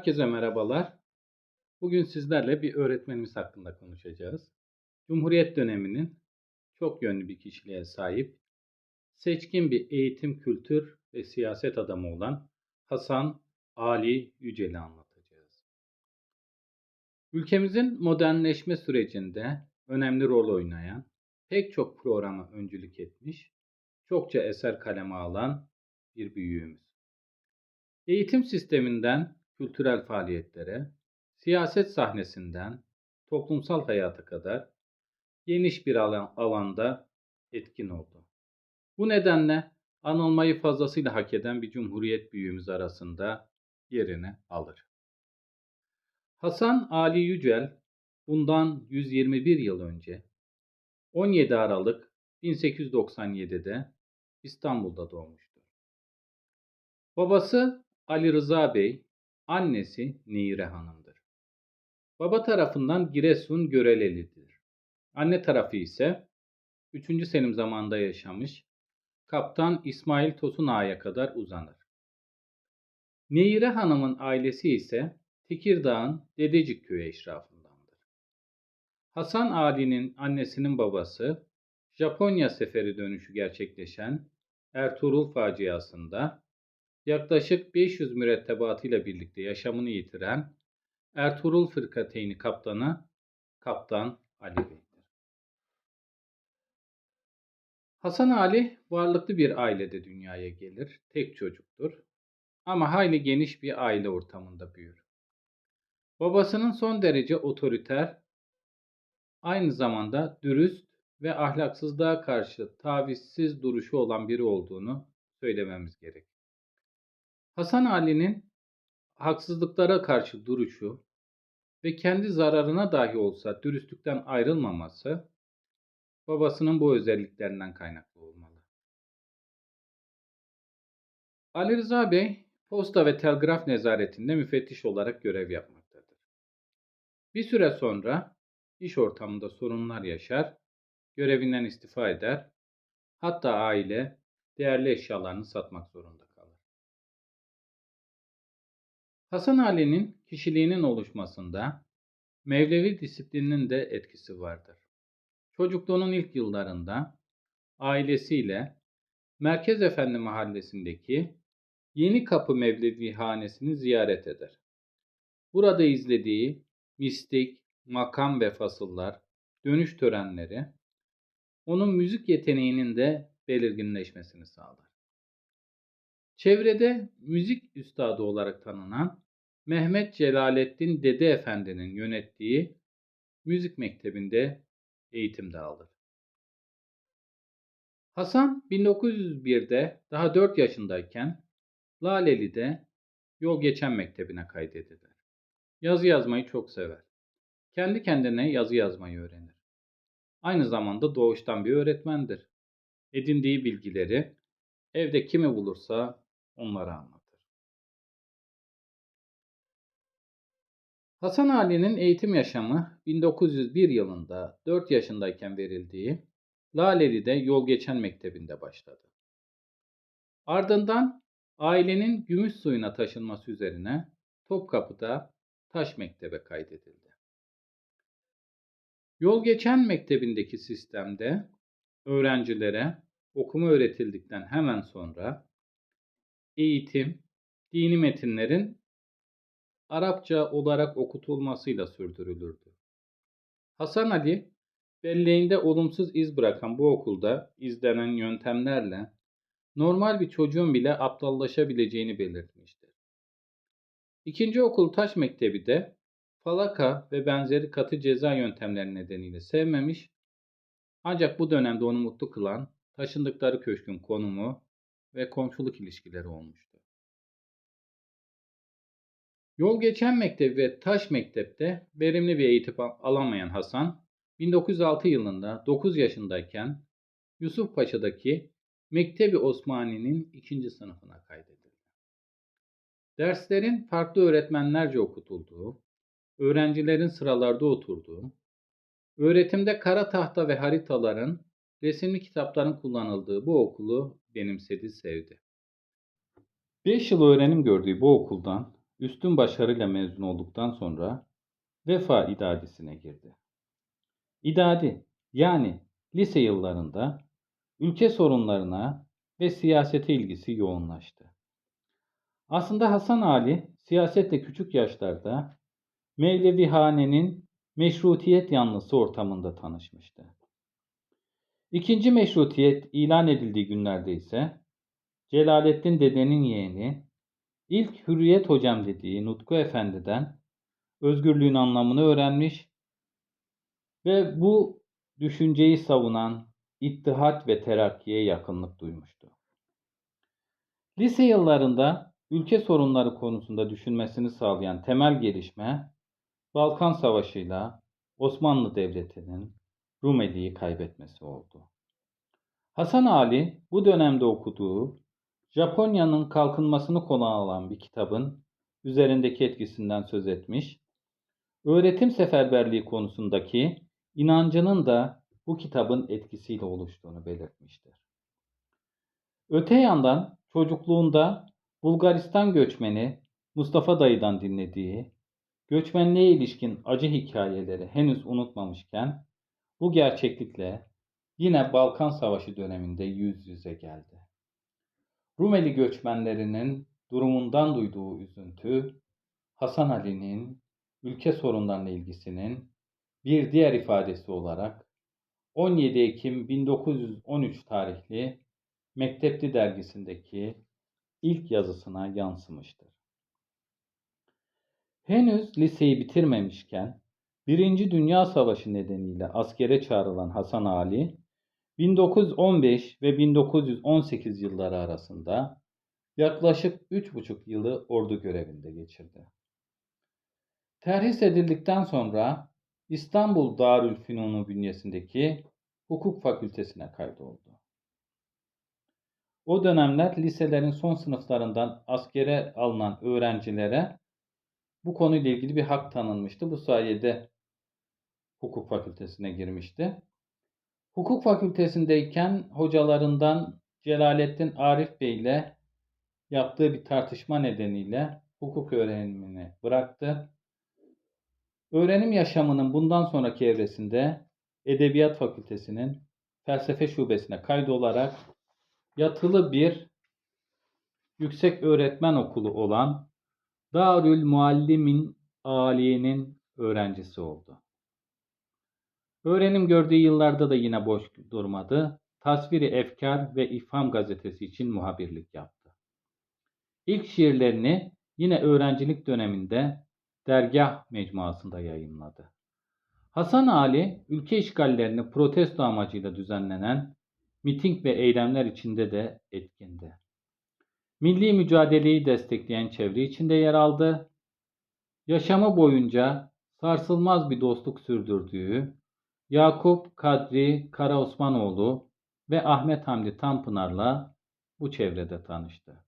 Herkese merhabalar. Bugün sizlerle bir öğretmenimiz hakkında konuşacağız. Cumhuriyet döneminin çok yönlü bir kişiliğe sahip, seçkin bir eğitim, kültür ve siyaset adamı olan Hasan Ali Yücel'i anlatacağız. Ülkemizin modernleşme sürecinde önemli rol oynayan, pek çok programa öncülük etmiş, çokça eser kaleme alan bir büyüğümüz. Eğitim sisteminden kültürel faaliyetlere, siyaset sahnesinden toplumsal hayata kadar geniş bir alan, alanda etkin oldu. Bu nedenle anılmayı fazlasıyla hak eden bir cumhuriyet büyüğümüz arasında yerini alır. Hasan Ali Yücel bundan 121 yıl önce 17 Aralık 1897'de İstanbul'da doğmuştur. Babası Ali Rıza Bey, annesi Nire Hanım'dır. Baba tarafından Giresun Görelelidir. Anne tarafı ise 3. Selim zamanında yaşamış Kaptan İsmail Tosun Ağa'ya kadar uzanır. Nire Hanım'ın ailesi ise Tekirdağ'ın Dedecik köyü eşrafındandır. Hasan Ali'nin annesinin babası Japonya seferi dönüşü gerçekleşen Ertuğrul faciasında yaklaşık 500 mürettebatıyla birlikte yaşamını yitiren Ertuğrul Fırkateyni kaptanı Kaptan Ali Bey'dir. Hasan Ali varlıklı bir ailede dünyaya gelir, tek çocuktur ama hayli geniş bir aile ortamında büyür. Babasının son derece otoriter, aynı zamanda dürüst ve ahlaksızlığa karşı tavizsiz duruşu olan biri olduğunu söylememiz gerek. Hasan Ali'nin haksızlıklara karşı duruşu ve kendi zararına dahi olsa dürüstlükten ayrılmaması babasının bu özelliklerinden kaynaklı olmalı. Ali Rıza Bey posta ve telgraf nezaretinde müfettiş olarak görev yapmaktadır. Bir süre sonra iş ortamında sorunlar yaşar, görevinden istifa eder, hatta aile değerli eşyalarını satmak zorunda Hasan Ali'nin kişiliğinin oluşmasında Mevlevi disiplininin de etkisi vardır. Çocukluğunun ilk yıllarında ailesiyle Merkez Efendi mahallesindeki Yeni Kapı Mevlevi hanesini ziyaret eder. Burada izlediği mistik, makam ve fasıllar, dönüş törenleri onun müzik yeteneğinin de belirginleşmesini sağlar. Çevrede müzik üstadı olarak tanınan Mehmet Celaleddin Dede Efendi'nin yönettiği müzik mektebinde eğitim de alır. Hasan 1901'de daha 4 yaşındayken Laleli'de yol geçen mektebine kaydedilir. Yazı yazmayı çok sever. Kendi kendine yazı yazmayı öğrenir. Aynı zamanda doğuştan bir öğretmendir. Edindiği bilgileri evde kimi bulursa onlara anlatır. Hasan Ali'nin eğitim yaşamı 1901 yılında 4 yaşındayken verildiği Laleli'de yol geçen mektebinde başladı. Ardından ailenin gümüş suyuna taşınması üzerine Topkapı'da Taş Mektebe kaydedildi. Yol geçen mektebindeki sistemde öğrencilere okuma öğretildikten hemen sonra eğitim, dini metinlerin Arapça olarak okutulmasıyla sürdürülürdü. Hasan Ali, belleğinde olumsuz iz bırakan bu okulda izlenen yöntemlerle normal bir çocuğun bile aptallaşabileceğini belirtmiştir. İkinci okul Taş Mektebi de falaka ve benzeri katı ceza yöntemleri nedeniyle sevmemiş ancak bu dönemde onu mutlu kılan taşındıkları köşkün konumu ve komşuluk ilişkileri olmuştu. Yol geçen mektep ve taş mektepte verimli bir eğitim alamayan Hasan, 1906 yılında 9 yaşındayken Yusuf Paşa'daki Mektebi Osmani'nin ikinci sınıfına kaydedildi. Derslerin farklı öğretmenlerce okutulduğu, öğrencilerin sıralarda oturduğu, öğretimde kara tahta ve haritaların, resimli kitapların kullanıldığı bu okulu benimsedi, sevdi. 5 yıl öğrenim gördüğü bu okuldan üstün başarıyla mezun olduktan sonra Vefa İdadisi'ne girdi. İdadi yani lise yıllarında ülke sorunlarına ve siyasete ilgisi yoğunlaştı. Aslında Hasan Ali siyasette küçük yaşlarda Mevlevihane'nin meşrutiyet yanlısı ortamında tanışmıştı. İkinci meşrutiyet ilan edildiği günlerde ise Celalettin dedenin yeğeni ilk Hürriyet hocam dediği Nutku Efendi'den özgürlüğün anlamını öğrenmiş ve bu düşünceyi savunan İttihat ve Terakki'ye yakınlık duymuştu. Lise yıllarında ülke sorunları konusunda düşünmesini sağlayan temel gelişme Balkan Savaşı'yla Osmanlı Devleti'nin Rumeli'yi kaybetmesi oldu. Hasan Ali bu dönemde okuduğu Japonya'nın kalkınmasını konu alan bir kitabın üzerindeki etkisinden söz etmiş. Öğretim seferberliği konusundaki inancının da bu kitabın etkisiyle oluştuğunu belirtmiştir. Öte yandan çocukluğunda Bulgaristan göçmeni Mustafa Dayı'dan dinlediği göçmenliğe ilişkin acı hikayeleri henüz unutmamışken bu gerçeklikle yine Balkan Savaşı döneminde yüz yüze geldi. Rumeli göçmenlerinin durumundan duyduğu üzüntü, Hasan Ali'nin ülke sorunlarına ilgisinin bir diğer ifadesi olarak 17 Ekim 1913 tarihli Mektepli dergisindeki ilk yazısına yansımıştır. Henüz liseyi bitirmemişken Birinci Dünya Savaşı nedeniyle askere çağrılan Hasan Ali, 1915 ve 1918 yılları arasında yaklaşık 3,5 yılı ordu görevinde geçirdi. Terhis edildikten sonra İstanbul Darülfünunu bünyesindeki hukuk fakültesine kaydoldu. O dönemler liselerin son sınıflarından askere alınan öğrencilere bu konuyla ilgili bir hak tanınmıştı. Bu sayede hukuk fakültesine girmişti. Hukuk fakültesindeyken hocalarından Celalettin Arif Bey ile yaptığı bir tartışma nedeniyle hukuk öğrenimini bıraktı. Öğrenim yaşamının bundan sonraki evresinde Edebiyat Fakültesinin felsefe şubesine kaydolarak yatılı bir yüksek öğretmen okulu olan Darül Muallimin Aliye'nin öğrencisi oldu. Öğrenim gördüğü yıllarda da yine boş durmadı. Tasviri Efkar ve İfham gazetesi için muhabirlik yaptı. İlk şiirlerini yine öğrencilik döneminde Dergah mecmuasında yayınladı. Hasan Ali, ülke işgallerini protesto amacıyla düzenlenen miting ve eylemler içinde de etkindi. Milli mücadeleyi destekleyen çevre içinde yer aldı. Yaşamı boyunca sarsılmaz bir dostluk sürdürdüğü Yakup Kadri Karaosmanoğlu ve Ahmet Hamdi Tanpınar'la bu çevrede tanıştı.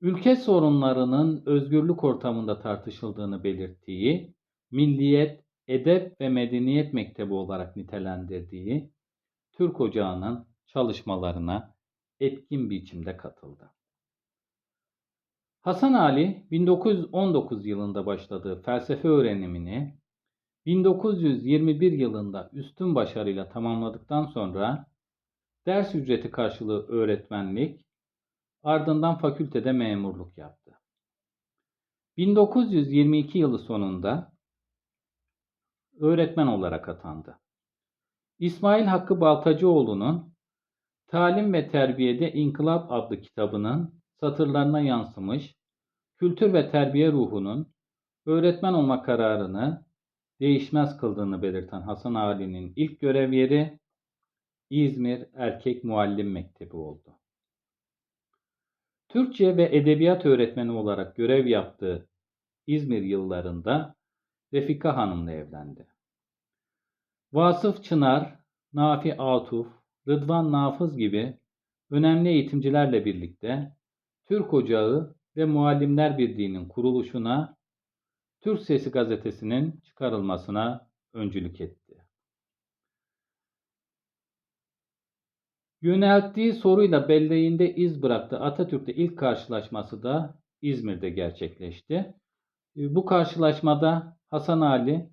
Ülke sorunlarının özgürlük ortamında tartışıldığını belirttiği, Milliyet, Edep ve Medeniyet Mektebi olarak nitelendirdiği Türk Ocağı'nın çalışmalarına etkin biçimde katıldı. Hasan Ali 1919 yılında başladığı felsefe öğrenimini 1921 yılında üstün başarıyla tamamladıktan sonra ders ücreti karşılığı öğretmenlik, ardından fakültede memurluk yaptı. 1922 yılı sonunda öğretmen olarak atandı. İsmail Hakkı Baltacıoğlu'nun Talim ve Terbiyede İnkılap adlı kitabının satırlarına yansımış kültür ve terbiye ruhunun öğretmen olma kararını değişmez kıldığını belirten Hasan Ali'nin ilk görev yeri İzmir Erkek Muallim Mektebi oldu. Türkçe ve edebiyat öğretmeni olarak görev yaptığı İzmir yıllarında Refika Hanım'la evlendi. Vasıf Çınar, Nafi Atuf, Rıdvan Nafız gibi önemli eğitimcilerle birlikte Türk Ocağı ve Muallimler Birliği'nin kuruluşuna Türk Sesi gazetesinin çıkarılmasına öncülük etti. Yönelttiği soruyla belleğinde iz bıraktı. Atatürk'te ilk karşılaşması da İzmir'de gerçekleşti. E, Bu karşılaşmada Hasan Ali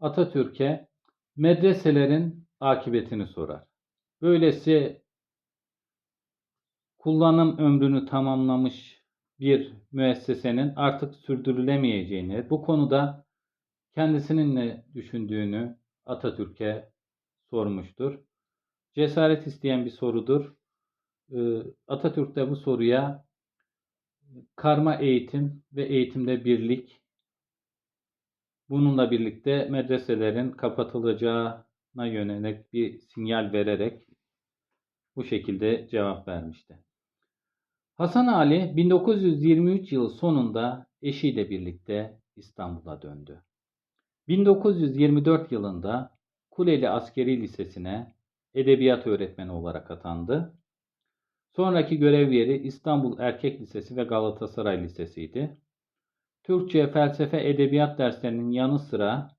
Atatürk'e medreselerin akıbetini sorar. Böylesi kullanım ömrünü tamamlamış bir müessesenin artık sürdürülemeyeceğini, bu konuda kendisinin ne düşündüğünü Atatürk'e sormuştur. Cesaret isteyen bir sorudur. Ee, Atatürk de bu soruya karma eğitim ve eğitimde birlik bununla birlikte medreselerin kapatılacağına yönelik bir sinyal vererek bu şekilde cevap vermişti. Hasan Ali 1923 yılı sonunda eşiyle birlikte İstanbul'a döndü. 1924 yılında Kuleli Askeri Lisesi'ne edebiyat öğretmeni olarak atandı. Sonraki görev yeri İstanbul Erkek Lisesi ve Galatasaray Lisesi'ydi. Türkçe, felsefe, edebiyat derslerinin yanı sıra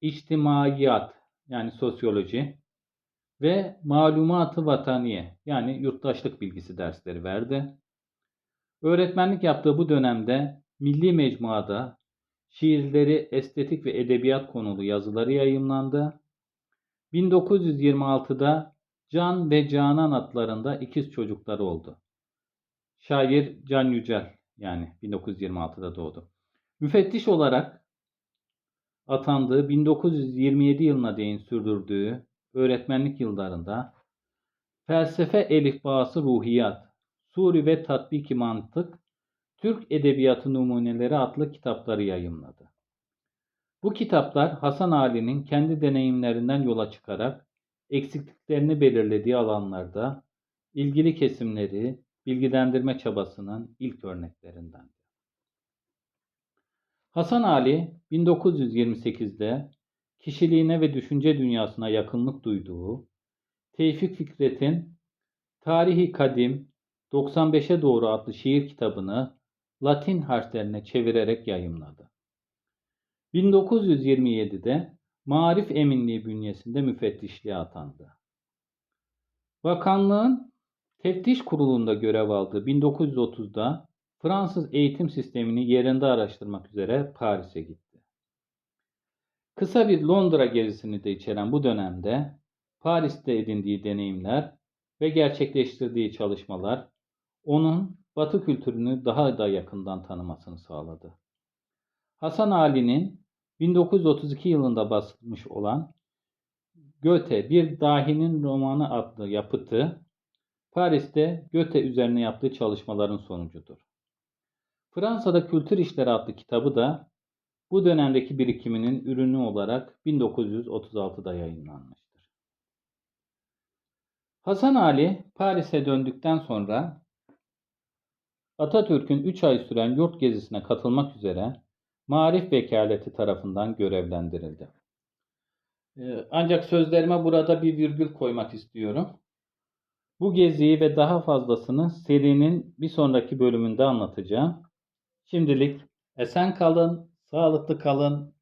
içtimaiyat yani sosyoloji ve malumatı vataniye yani yurttaşlık bilgisi dersleri verdi. Öğretmenlik yaptığı bu dönemde Milli Mecmuada şiirleri, estetik ve edebiyat konulu yazıları yayımlandı. 1926'da Can ve Canan adlarında ikiz çocukları oldu. Şair Can Yücel yani 1926'da doğdu. Müfettiş olarak atandığı 1927 yılına değin sürdürdüğü öğretmenlik yıllarında Felsefe Elifbası Ruhiyat, Suri ve Tatbiki Mantık, Türk Edebiyatı Numuneleri adlı kitapları yayımladı. Bu kitaplar Hasan Ali'nin kendi deneyimlerinden yola çıkarak eksikliklerini belirlediği alanlarda ilgili kesimleri bilgilendirme çabasının ilk örneklerinden. Hasan Ali 1928'de kişiliğine ve düşünce dünyasına yakınlık duyduğu Tevfik Fikret'in Tarihi Kadim 95'e doğru adlı şiir kitabını Latin harflerine çevirerek yayımladı. 1927'de Marif Eminliği bünyesinde müfettişliğe atandı. Bakanlığın teftiş kurulunda görev aldığı 1930'da Fransız eğitim sistemini yerinde araştırmak üzere Paris'e gitti. Kısa bir Londra gezisini de içeren bu dönemde Paris'te edindiği deneyimler ve gerçekleştirdiği çalışmalar onun Batı kültürünü daha da yakından tanımasını sağladı. Hasan Ali'nin 1932 yılında basılmış olan Göte Bir Dahinin Romanı adlı yapıtı Paris'te Göte üzerine yaptığı çalışmaların sonucudur. Fransa'da Kültür İşleri adlı kitabı da bu dönemdeki birikiminin ürünü olarak 1936'da yayınlanmıştır. Hasan Ali Paris'e döndükten sonra Atatürk'ün 3 ay süren yurt gezisine katılmak üzere Marif Vekaleti tarafından görevlendirildi. Ee, Ancak sözlerime burada bir virgül koymak istiyorum. Bu geziyi ve daha fazlasını serinin bir sonraki bölümünde anlatacağım. Şimdilik esen kalın, sağlıklı kalın,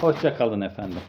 hoşça kalın efendim.